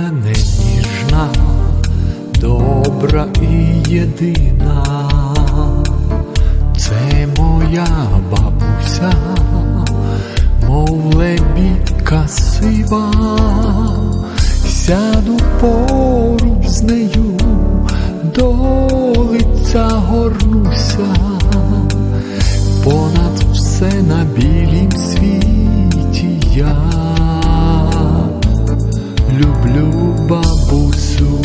мене ніжна, добра і єдина, це моя бабуся, мов лебідка сива, сяду поруч з нею, до лиця горнуся, понад все на бабусю,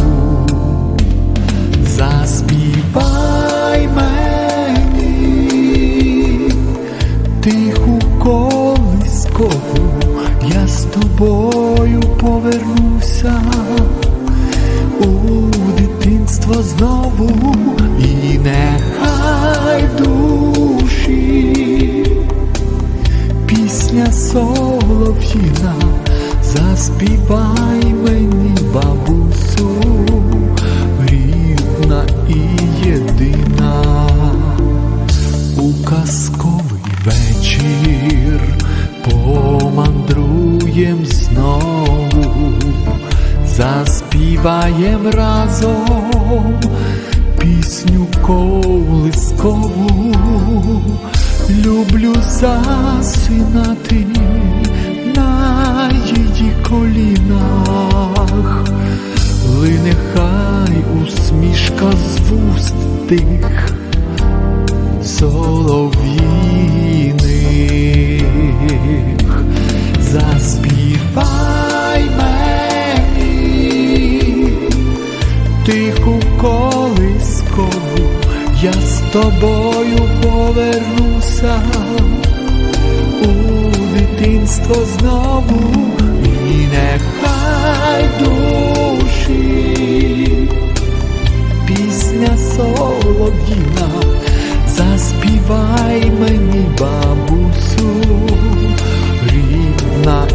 заспівай мені тиху колискову, я з тобою повернуся у дитинство знову і нехай душі пісня солов'їна, заспівай знову, заспіваєм разом пісню колискову, люблю засинати на її колінах, лине хай усмішка з вуст тих солов'їних, заспівай мені. Тиху колискову, я з тобою повернуся. У дитинство знову і нехай душі, пісня солов'їна. not